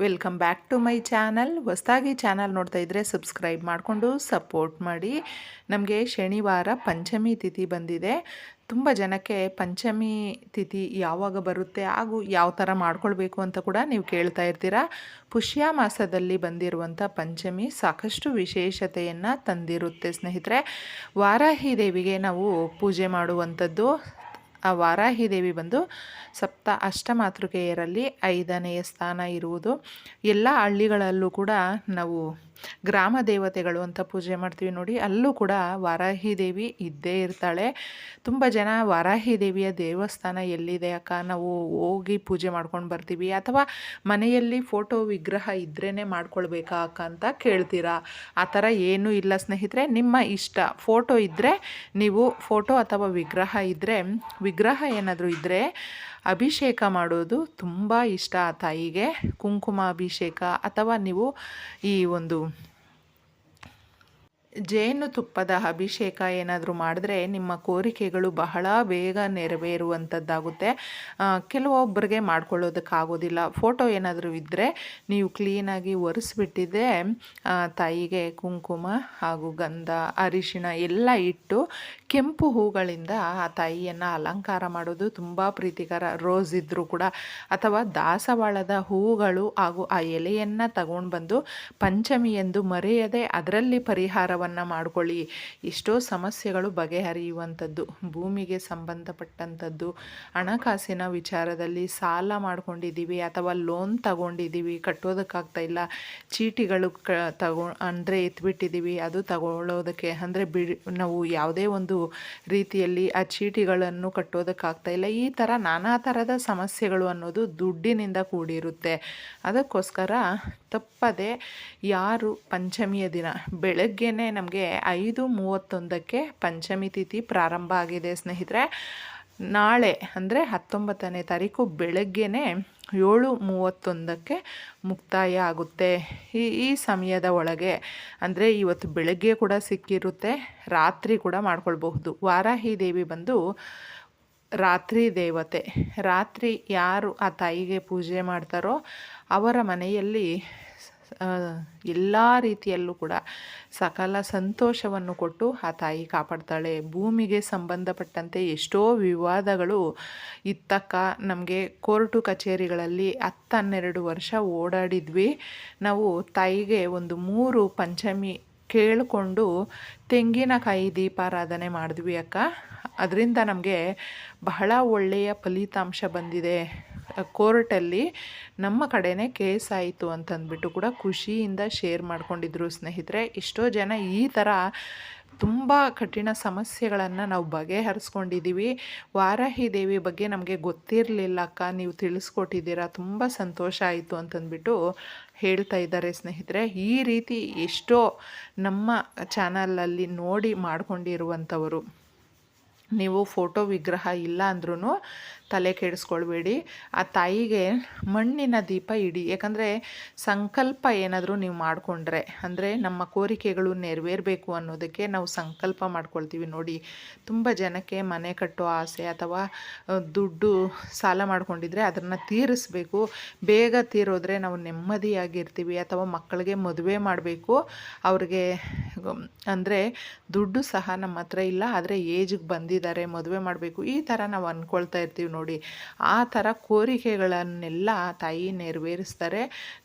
Welcome back to my channel ಹೊಸದಾಗಿ channel ನೋಡ್ತಾ ಇದ್ದರೆ ಸಬ್ಸ್ಕ್ರೈಬ್ ಮಾಡಿಕೊಂಡು ಸಪೋರ್ಟ್ ಮಾಡಿ. ನಮಗೆ ಶನಿವಾರ ಪಂಚಮಿ ತಿಥಿ ಬಂದಿದೆ. ತುಂಬ ಜನಕ್ಕೆ ಪಂಚಮಿ ತಿಥಿ ಯಾವಾಗ ಬರುತ್ತೆ ಹಾಗೂ ಯಾವ ಥರ ಮಾಡ್ಕೊಳ್ಬೇಕು ಅಂತ ಕೂಡ ನೀವು ಕೇಳ್ತಾ ಇರ್ತೀರಾ. ಪುಷ್ಯ ಮಾಸದಲ್ಲಿ ಬಂದಿರುವಂಥ ಪಂಚಮಿ ಸಾಕಷ್ಟು ವಿಶೇಷತೆಯನ್ನು ತಂದಿರುತ್ತೆ ಸ್ನೇಹಿತರೆ. ವಾರಾಹಿ ದೇವಿಗೆ ನಾವು ಪೂಜೆ ಮಾಡುವಂಥದ್ದು ಆ ವಾರಾಹಿ ದೇವಿ ಬಂದು ಸಪ್ತ ಅಷ್ಟಮಾತೃಕೆಯರಲ್ಲಿ ಐದನೆಯ ಸ್ಥಾನ ಇರುವುದು. ಎಲ್ಲ ಹಳ್ಳಿಗಳಲ್ಲೂ ಕೂಡ ನಾವು ಗ್ರಾಮ ದೇವತೆಗಳು ಅಂತ ಪೂಜೆ ಮಾಡ್ತೀವಿ ನೋಡಿ, ಅಲ್ಲೂ ಕೂಡ ವಾರಾಹಿ ದೇವಿ ಇದ್ದೇ ಇರ್ತಾಳೆ. ತುಂಬ ಜನ ವಾರಾಹಿ ದೇವಿಯ ದೇವಸ್ಥಾನ ಎಲ್ಲಿದೆ ಅಕ್ಕ? ನಾವು ಹೋಗಿ ಪೂಜೆ ಮಾಡ್ಕೊಂಡು ಬರ್ತೀವಿ. ಅಥವಾ ಮನೆಯಲ್ಲಿ ಫೋಟೋ ವಿಗ್ರಹ ಇದ್ರೇ ಮಾಡ್ಕೊಳ್ಬೇಕಾ ಅಕ್ಕ ಅಂತ ಕೇಳ್ತೀರಾ? ಆ ಥರ ಏನೂ ಇಲ್ಲ ಸ್ನೇಹಿತರೆ, ನಿಮ್ಮ ಇಷ್ಟ. ಫೋಟೋ ಇದ್ದರೆ ನೀವು, ಫೋಟೋ ಅಥವಾ ವಿಗ್ರಹ ಇದ್ದರೆ ವಿಗ್ರಹ ಏನಾದರೂ ಇದ್ದರೆ ಅಭಿಷೇಕ ಮಾಡೋದು ತುಂಬ ಇಷ್ಟ. ಆ ತಾಯಿಗೆ ಕುಂಕುಮ ಅಭಿಷೇಕ ಅಥವಾ ನೀವು ಈ ಒಂದು ಜೇನುತುಪ್ಪದ ಅಭಿಷೇಕ ಏನಾದರೂ ಮಾಡಿದ್ರೆ ನಿಮ್ಮ ಕೋರಿಕೆಗಳು ಬಹಳ ಬೇಗ ನೆರವೇರುವಂಥದ್ದಾಗುತ್ತೆ. ಕೆಲವೊಬ್ಬರಿಗೆ ಮಾಡ್ಕೊಳ್ಳೋದಕ್ಕಾಗೋದಿಲ್ಲ. ಫೋಟೋ ಏನಾದರೂ ಇದ್ದರೆ ನೀವು ಕ್ಲೀನಾಗಿ ಒರೆಸ್ಬಿಟ್ಟಿದ್ದೆ ತಾಯಿಗೆ ಕುಂಕುಮ ಹಾಗೂ ಗಂಧ, ಅರಿಶಿಣ ಎಲ್ಲ ಇಟ್ಟು ಕೆಂಪು ಹೂಗಳಿಂದ ಆ ತಾಯಿಯನ್ನು ಅಲಂಕಾರ ಮಾಡೋದು ತುಂಬ ಪ್ರೀತಿಕರ. ರೋಸ್ ಇದ್ದರೂ ಕೂಡ ಅಥವಾ ದಾಸವಾಳದ ಹೂಗಳು ಹಾಗೂ ಆ ಎಲೆಯನ್ನು ತಗೊಂಡು ಬಂದು ಪಂಚಮಿ ಎಂದು ಮರೆಯದೆ ಅದರಲ್ಲಿ ಪರಿಹಾರ ಕೆಲಸವನ್ನು ಮಾಡಿಕೊಳ್ಳಿ. ಎಷ್ಟೋ ಸಮಸ್ಯೆಗಳು ಬಗೆಹರಿಯುವಂಥದ್ದು, ಭೂಮಿಗೆ ಸಂಬಂಧಪಟ್ಟಂಥದ್ದು, ಹಣಕಾಸಿನ ವಿಚಾರದಲ್ಲಿ ಸಾಲ ಮಾಡ್ಕೊಂಡಿದ್ದೀವಿ ಅಥವಾ ಲೋನ್ ತಗೊಂಡಿದ್ದೀವಿ, ಕಟ್ಟೋದಕ್ಕಾಗ್ತಾ ಇಲ್ಲ, ಚೀಟಿಗಳು ಕ, ತಗೊ, ಅಂದರೆ ಎತ್ಬಿಟ್ಟಿದ್ದೀವಿ, ಅದು ತಗೊಳ್ಳೋದಕ್ಕೆ. ಅಂದರೆ ಬಿಡಿ, ನಾವು ಯಾವುದೇ ಒಂದು ರೀತಿಯಲ್ಲಿ ಆ ಚೀಟಿಗಳನ್ನು ಕಟ್ಟೋದಕ್ಕಾಗ್ತಾ ಇಲ್ಲ. ಈ ಥರ ನಾನಾ ಥರದ ಸಮಸ್ಯೆಗಳು ಅನ್ನೋದು ದುಡ್ಡಿನಿಂದ ಕೂಡಿರುತ್ತೆ. ಅದಕ್ಕೋಸ್ಕರ ತಪ್ಪದೆ ಯಾರು, ಪಂಚಮಿಯ ದಿನ, ಬೆಳಗ್ಗೆನೇ ನಮಗೆ ಐದು ಮೂವತ್ತೊಂದಕ್ಕೆ ಪಂಚಮಿ ತಿಥಿ ಪ್ರಾರಂಭ ಆಗಿದೆ, ಸ್ನೇಹಿತರೆ. ನಾಳೆ, ಅಂದರೆ ಹತ್ತೊಂಬತ್ತನೇ ತಾರೀಕು ಬೆಳಗ್ಗೆನೇ ಏಳು ಮೂವತ್ತೊಂದಕ್ಕೆ ಮುಕ್ತಾಯ ಆಗುತ್ತೆ. ಈ ಈ ಸಮಯದ ಒಳಗೆ, ಅಂದರೆ ಇವತ್ತು ಬೆಳಗ್ಗೆ ಕೂಡ ಸಿಕ್ಕಿರುತ್ತೆ, ರಾತ್ರಿ ಕೂಡ ಮಾಡ್ಕೊಳ್ಬಹುದು. ವಾರಾಹಿ ದೇವಿ ಬಂದು ರಾತ್ರಿ ದೇವತೆ, ರಾತ್ರಿ ಯಾರು ಆ ತಾಯಿಗೆ ಪೂಜೆ ಮಾಡ್ತಾರೋ ಅವರ ಮನೆಯಲ್ಲಿ ಎಲ್ಲ ರೀತಿಯಲ್ಲೂ ಕೂಡ ಸಕಲ ಸಂತೋಷವನ್ನು ಕೊಟ್ಟು ಆ ತಾಯಿ ಕಾಪಾಡ್ತಾಳೆ. ಭೂಮಿಗೆ ಸಂಬಂಧಪಟ್ಟಂತೆ ಎಷ್ಟೋ ವಿವಾದಗಳು ಇತ್ತಕ್ಕ. ನಮಗೆ ಕೋರ್ಟು ಕಚೇರಿಗಳಲ್ಲಿ ಹತ್ತು ಹನ್ನೆರಡು ವರ್ಷ ಓಡಾಡಿದ್ವಿ. ನಾವು ತಾಯಿಗೆ ಒಂದು ಮೂರು ಪಂಚಮಿ ಕೇಳಿಕೊಂಡು ತೆಂಗಿನಕಾಯಿ ದೀಪಾರಾಧನೆ ಮಾಡಿದ್ವಿ ಅಕ್ಕ. ಅದರಿಂದ ನಮಗೆ ಬಹಳ ಒಳ್ಳೆಯ ಫಲಿತಾಂಶ ಬಂದಿದೆ. ಕೋರ್ಟಲ್ಲಿ ನಮ್ಮ ಕಡೆನೇ ಕೇಸ್ ಆಯಿತು ಅಂತಂದ್ಬಿಟ್ಟು ಕೂಡ ಖುಷಿಯಿಂದ ಶೇರ್ ಮಾಡ್ಕೊಂಡಿದ್ರು ಸ್ನೇಹಿತರೆ. ಎಷ್ಟೋ ಜನ ಈ ಥರ ತುಂಬ ಕಠಿಣ ಸಮಸ್ಯೆಗಳನ್ನು ನಾವು ಬಗೆಹರಿಸ್ಕೊಂಡಿದ್ದೀವಿ. ವಾರಾಹಿ ದೇವಿ ಬಗ್ಗೆ ನಮಗೆ ಗೊತ್ತಿರಲಿಲ್ಲ ಅಕ್ಕ, ನೀವು ತಿಳಿಸ್ಕೊಟ್ಟಿದ್ದೀರಾ, ತುಂಬ ಸಂತೋಷ ಆಯಿತು ಅಂತಂದ್ಬಿಟ್ಟು ಹೇಳ್ತಾ ಇದ್ದಾರೆ ಸ್ನೇಹಿತರೆ. ಈ ರೀತಿ ಎಷ್ಟೋ ನಮ್ಮ ಚಾನಲಲ್ಲಿ ನೋಡಿ ಮಾಡ್ಕೊಂಡಿರುವಂಥವರು, ನೀವು ಫೋಟೋ ವಿಗ್ರಹ ಇಲ್ಲ ಅಂದ್ರೂ ತಲೆ ಕೆಡಿಸ್ಕೊಳ್ಬೇಡಿ. ಆ ತಾಯಿಗೆ ಮಣ್ಣಿನ ದೀಪ ಇಡಿ. ಯಾಕಂದರೆ ಸಂಕಲ್ಪ ಏನಾದರೂ ನೀವು ಮಾಡಿಕೊಂಡ್ರೆ, ಅಂದರೆ ನಮ್ಮ ಕೋರಿಕೆಗಳು ನೆರವೇರಬೇಕು ಅನ್ನೋದಕ್ಕೆ ನಾವು ಸಂಕಲ್ಪ ಮಾಡ್ಕೊಳ್ತೀವಿ ನೋಡಿ. ತುಂಬ ಜನಕ್ಕೆ ಮನೆ ಕಟ್ಟೋ ಆಸೆ ಅಥವಾ ದುಡ್ಡು ಸಾಲ ಮಾಡ್ಕೊಂಡಿದ್ರೆ ಅದನ್ನು ತೀರಿಸಬೇಕು. ಬೇಗ ತೀರೋದ್ರೆ ನಾವು ನೆಮ್ಮದಿಯಾಗಿರ್ತೀವಿ ಅಥವಾ ಮಕ್ಕಳಿಗೆ ಮದುವೆ ಮಾಡಬೇಕು. ಅವ್ರಿಗೆ ಅಂದರೆ ದುಡ್ಡು ಸಹ ನಮ್ಮ ಹತ್ರ ಇಲ್ಲ, ಆದರೆ ಏಜಿಗೆ ಬಂದಿದ್ದಾರೆ, ಮದುವೆ ಮಾಡಬೇಕು. ಈ ಥರ ನಾವು ಅಂದ್ಕೊಳ್ತಾ ಇರ್ತೀವಿ ನೋಡಿ. ಆ ಥರ ಕೋರಿಕೆಗಳನ್ನೆಲ್ಲ ತಾಯಿ ನೆರವೇರಿಸ್ತಾರೆ.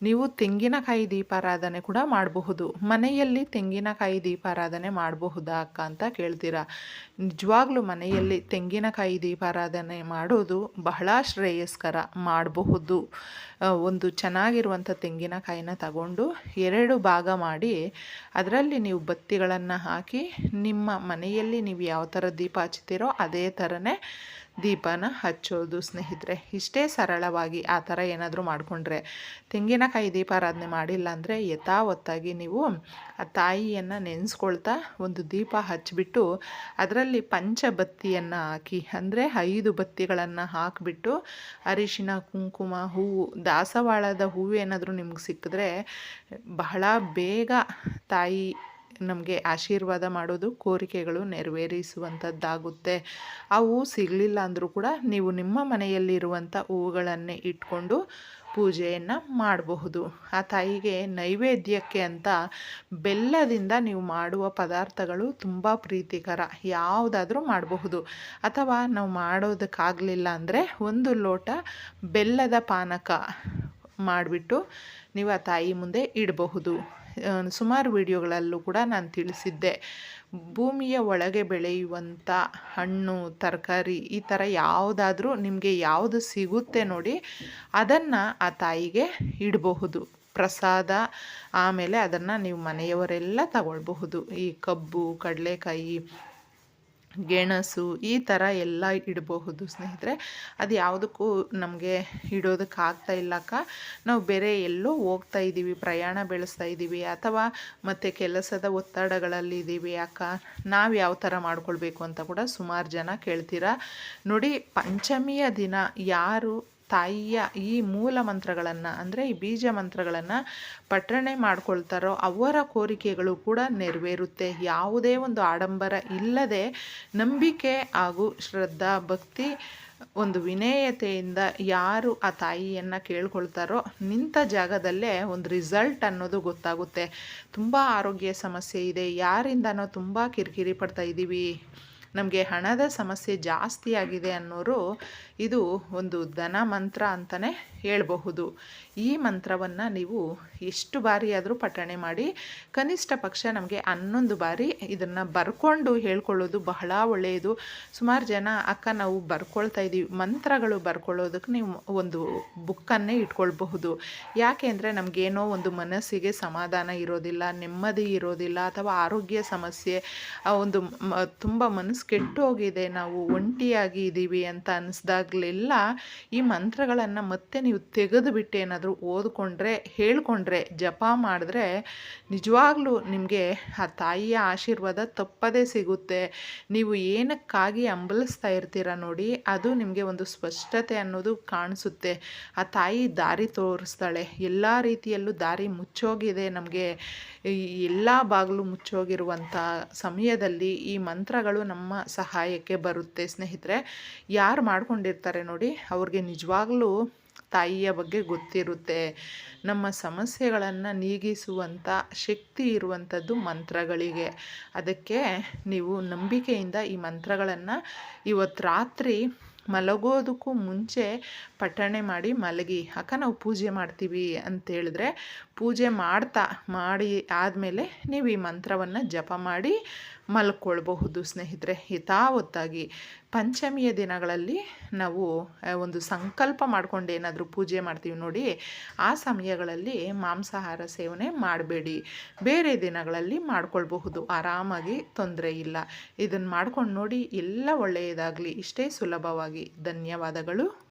ನೀವು ತೆಂಗಿನಕಾಯಿ ದೀಪಾರಾಧನೆ ಕೂಡ ಮಾಡಬಹುದು. ಮನೆಯಲ್ಲಿ ತೆಂಗಿನಕಾಯಿ ದೀಪಾರಾಧನೆ ಮಾಡಬಹುದಾ ಅಕ್ಕ ಅಂತ ಕೇಳ್ತೀರಾ. ನಿಜವಾಗ್ಲೂ ಮನೆಯಲ್ಲಿ ತೆಂಗಿನಕಾಯಿ ದೀಪಾರಾಧನೆ ಮಾಡೋದು ಬಹಳ ಶ್ರೇಯಸ್ಕರ ಮಾಡಬಹುದು. ಒಂದು ಚೆನ್ನಾಗಿರುವಂಥ ತೆಂಗಿನಕಾಯಿನ ತಗೊಂಡು ಎರಡು ಭಾಗ ಮಾಡಿ ಅದರಲ್ಲಿ ನೀವು ಬತ್ತಿಗಳನ್ನು ಹಾಕಿ ನಿಮ್ಮ ಮನೆಯಲ್ಲಿ ನೀವು ಯಾವ ಥರ ದೀಪ ಹಚ್ತೀರೋ ಅದೇ ಥರನೇ ದೀಪನ ಹಚ್ಚೋದು ಸ್ನೇಹಿತರೆ. ಇಷ್ಟೇ ಸರಳವಾಗಿ ಆ ಥರ ಏನಾದರೂ ಮಾಡಿಕೊಂಡ್ರೆ, ತೆಂಗಿನಕಾಯಿ ದೀಪಾರಾಧನೆ ಮಾಡಿಲ್ಲ ಅಂದರೆ ಯಥಾವತ್ತಾಗಿ ನೀವು ಆ ತಾಯಿಯನ್ನು ನೆನೆಸ್ಕೊಳ್ತಾ ಒಂದು ದೀಪ ಹಚ್ಚಿಬಿಟ್ಟು ಅದರಲ್ಲಿ ಪಂಚಬತ್ತಿಯನ್ನು ಹಾಕಿ, ಅಂದರೆ ಐದು ಬತ್ತಿಗಳನ್ನು ಹಾಕಿಬಿಟ್ಟು ಅರಿಶಿನ, ಕುಂಕುಮ, ಹೂವು, ದಾಸವಾಳದ ಹೂವು ಏನಾದರೂ ನಿಮ್ಗೆ ಸಿಕ್ಕಿದ್ರೆ ಬಹಳ ಬೇಗ ತಾಯಿ ನಮಗೆ ಆಶೀರ್ವಾದ ಮಾಡೋದು, ಕೋರಿಕೆಗಳು ನೆರವೇರಿಸುವಂಥದ್ದಾಗುತ್ತೆ. ಆ ಹೂವು ಸಿಗಲಿಲ್ಲ ಅಂದರೂ ಕೂಡ ನೀವು ನಿಮ್ಮ ಮನೆಯಲ್ಲಿರುವಂಥ ಹೂವುಗಳನ್ನೇ ಇಟ್ಕೊಂಡು ಪೂಜೆಯನ್ನು ಮಾಡಬಹುದು. ಆ ತಾಯಿಗೆ ನೈವೇದ್ಯಕ್ಕೆ ಅಂತ ಬೆಲ್ಲದಿಂದ ನೀವು ಮಾಡುವ ಪದಾರ್ಥಗಳು ತುಂಬ ಪ್ರೀತಿಕರ. ಯಾವುದಾದ್ರೂ ಮಾಡಬಹುದು. ಅಥವಾ ನಾವು ಮಾಡೋದಕ್ಕಾಗಲಿಲ್ಲ ಅಂದರೆ ಒಂದು ಲೋಟ ಬೆಲ್ಲದ ಪಾನಕ ಮಾಡಿಬಿಟ್ಟು ನೀವು ಆ ತಾಯಿ ಮುಂದೆ ಇಡಬಹುದು. ಸುಮಾರು ವಿಡಿಯೋಗಳಲ್ಲೂ ಕೂಡ ನಾನು ತಿಳಿಸಿದ್ದೆ. ಭೂಮಿಯ ಒಳಗೆ ಬೆಳೆಯುವಂಥ ಹಣ್ಣು, ತರಕಾರಿ ಈ ಥರ ಯಾವುದಾದ್ರೂ ನಿಮಗೆ ಯಾವುದು ಸಿಗುತ್ತೆ ನೋಡಿ ಅದನ್ನು ಆ ತಾಯಿಗೆ ಇಡಬಹುದು. ಪ್ರಸಾದ, ಆಮೇಲೆ ಅದನ್ನು ನೀವು ಮನೆಯವರೆಲ್ಲ ತಗೊಳ್ಬಹುದು. ಈ ಕಬ್ಬು, ಕಡಲೆಕಾಯಿ ಗೆಣಸು ಈ ಥರ ಎಲ್ಲ ಇಡಬಹುದು ಸ್ನೇಹಿತರೆ. ಅದು ಯಾವುದಕ್ಕೂ ನಮಗೆ ಇಡೋದಕ್ಕೆ ಆಗ್ತಾ ಇಲ್ಲಕ್ಕ ನಾವು ಬೇರೆ ಎಲ್ಲೋ ಹೋಗ್ತಾ ಇದ್ದೀವಿ ಪ್ರಯಾಣ ಬೆಳೆಸ್ತಾ ಇದ್ದೀವಿ ಅಥವಾ ಮತ್ತು ಕೆಲಸದ ಒತ್ತಡಗಳಲ್ಲಿ ಇದ್ದೀವಿ ಅಕ್ಕ. ನಾವು ಯಾವ ಥರ ಮಾಡ್ಕೊಳ್ಬೇಕು ಅಂತ ಕೂಡ ಸುಮಾರು ಜನ ಕೇಳ್ತೀರಾ. ನೋಡಿ ಪಂಚಮಿಯ ದಿನ ಯಾರು ತಾಯಿಯ ಈ ಮೂಲ ಮಂತ್ರಗಳನ್ನು ಅಂದರೆ ಈ ಬೀಜ ಮಂತ್ರಗಳನ್ನು ಪಠಣೆ ಮಾಡ್ಕೊಳ್ತಾರೋ ಅವರ ಕೋರಿಕೆಗಳು ಕೂಡ ನೆರವೇರುತ್ತೆ. ಯಾವುದೇ ಒಂದು ಆಡಂಬರ ಇಲ್ಲದೆ ನಂಬಿಕೆ ಹಾಗೂ ಶ್ರದ್ಧಾ, ಭಕ್ತಿ ಒಂದು ವಿನಯತೆಯಿಂದ ಯಾರು ಆ ತಾಯಿಯನ್ನು ಕೇಳ್ಕೊಳ್ತಾರೋ ನಿಂತ ಜಾಗದಲ್ಲೇ ಒಂದು ರಿಸಲ್ಟ್ ಅನ್ನೋದು ಗೊತ್ತಾಗುತ್ತೆ. ತುಂಬ ಆರೋಗ್ಯ ಸಮಸ್ಯೆ ಇದೆ. ಯಾರಿಂದನೋ ತುಂಬ ಕಿರಿಕಿರಿ ಪಡ್ತಾ ಇದ್ದೀವಿ. ನಮಗೆ ಹಣದ ಸಮಸ್ಯೆ ಜಾಸ್ತಿ ಆಗಿದೆ ಅನ್ನೋರು ಇದು ಒಂದು ಧನ ಮಂತ್ರ ಅಂತಲೇ ಹೇಳಬಹುದು. ಈ ಮಂತ್ರವನ್ನು ನೀವು ಎಷ್ಟು ಬಾರಿ ಆದರೂ ಪಠಣೆ ಮಾಡಿ, ಕನಿಷ್ಠ ಪಕ್ಷ ನಮಗೆ ಹನ್ನೊಂದು ಬಾರಿ ಇದನ್ನು ಬರ್ಕೊಂಡು ಹೇಳ್ಕೊಳ್ಳೋದು ಬಹಳ ಒಳ್ಳೆಯದು. ಸುಮಾರು ಜನ ಅಕ್ಕ ನಾವು ಬರ್ಕೊಳ್ತಾ ಇದ್ದೀವಿ, ಮಂತ್ರಗಳು ಬರ್ಕೊಳ್ಳೋದಕ್ಕೆ ನೀವು ಒಂದು ಬುಕ್ಕನ್ನೇ ಇಟ್ಕೊಳ್ಬಹುದು. ಯಾಕೆ ಅಂದರೆ ನಮಗೇನೋ ಒಂದು ಮನಸ್ಸಿಗೆ ಸಮಾಧಾನ ಇರೋದಿಲ್ಲ, ನೆಮ್ಮದಿ ಇರೋದಿಲ್ಲ ಅಥವಾ ಆರೋಗ್ಯ ಸಮಸ್ಯೆ ಒಂದು ತುಂಬ ಮನಸ್ಸು ಕೆಟ್ಟು ಹೋಗಿದೆ ನಾವು ಒಂಟಿಯಾಗಿ ಇದ್ದೀವಿ ಅಂತ ಅನ್ನಿಸ್ದಾಗಲೆಲ್ಲ ಈ ಮಂತ್ರಗಳನ್ನು ಮತ್ತೆ ನೀವು ತೆಗೆದುಬಿಟ್ಟು ಏನಾದರೂ ಓದ್ಕೊಂಡ್ರೆ, ಹೇಳ್ಕೊಂಡ್ರೆ, ಜಪ ಮಾಡಿದ್ರೆ ನಿಜವಾಗ್ಲೂ ನಿಮಗೆ ಆ ತಾಯಿಯ ಆಶೀರ್ವಾದ ತಪ್ಪದೇ ಸಿಗುತ್ತೆ. ನೀವು ಏನಕ್ಕಾಗಿ ಅಂಬಲಿಸ್ತಾ ಇರ್ತೀರ ನೋಡಿ, ಅದು ನಿಮಗೆ ಒಂದು ಸ್ಪಷ್ಟತೆ ಅನ್ನೋದು ಕಾಣಿಸುತ್ತೆ. ಆ ತಾಯಿ ದಾರಿ ತೋರಿಸ್ತಾಳೆ. ಎಲ್ಲ ರೀತಿಯಲ್ಲೂ ದಾರಿ ಮುಚ್ಚೋಗಿದೆ ನಮಗೆ. ಎಲ್ಲ ಬಾಗಿಲು ಮುಚ್ಚೋಗಿರುವಂಥ ಸಮಯದಲ್ಲಿ ಈ ಮಂತ್ರಗಳು ನಮ್ಮ ಸಹಾಯಕ್ಕೆ ಬರುತ್ತೆ ಸ್ನೇಹಿತರೆ. ಯಾರು ಮಾಡ್ಕೊಂಡಿರ್ತಾರೆ ನೋಡಿ, ಅವ್ರಿಗೆ ನಿಜವಾಗ್ಲೂ ತಾಯಿಯ ಬಗ್ಗೆ ಗೊತ್ತಿರುತ್ತೆ. ನಮ್ಮ ಸಮಸ್ಯೆಗಳನ್ನು ನೀಗಿಸುವಂಥ ಶಕ್ತಿ ಇರುವಂಥದ್ದು ಮಂತ್ರಗಳಿಗೆ. ಅದಕ್ಕೆ ನೀವು ನಂಬಿಕೆಯಿಂದ ಈ ಮಂತ್ರಗಳನ್ನು ಇವತ್ತು ರಾತ್ರಿ ಮಲಗೋದಕ್ಕೂ ಮುಂಚೆ ಪಠಣೆ ಮಾಡಿ ಮಲಗಿ. ಅಕ್ಕ, ನಾವು ಪೂಜೆ ಮಾಡ್ತೀವಿ ಅಂತೇಳಿದ್ರೆ ಪೂಜೆ ಮಾಡ್ತಾ, ಮಾಡಿ ಆದಮೇಲೆ ನೀವು ಈ ಮಂತ್ರವನ್ನು ಜಪ ಮಾಡಿ ಮಲ್ಕೊಳ್ಬಹುದು. ಸ್ನೇಹಿತರೆ, ಹಿತಾವತ್ತಾಗಿ ಪಂಚಮಿಯ ದಿನಗಳಲ್ಲಿ ನಾವು ಒಂದು ಸಂಕಲ್ಪ ಮಾಡಿಕೊಂಡು ಏನಾದರೂ ಪೂಜೆ ಮಾಡ್ತೀವಿ ನೋಡಿ, ಆ ಸಮಯಗಳಲ್ಲಿ ಮಾಂಸಾಹಾರ ಸೇವನೆ ಮಾಡಬೇಡಿ. ಬೇರೆ ದಿನಗಳಲ್ಲಿ ಮಾಡ್ಕೊಳ್ಬಹುದು. ಆರಾಮಾಗಿ ತೊಂದರೆ ಇಲ್ಲ. ಇದನ್ನು ಮಾಡ್ಕೊಂಡು ನೋಡಿ ಎಲ್ಲ ಒಳ್ಳೆಯದಾಗಲಿ. ಇಷ್ಟೇ ಸುಲಭವಾಗಿ. ಧನ್ಯವಾದಗಳು.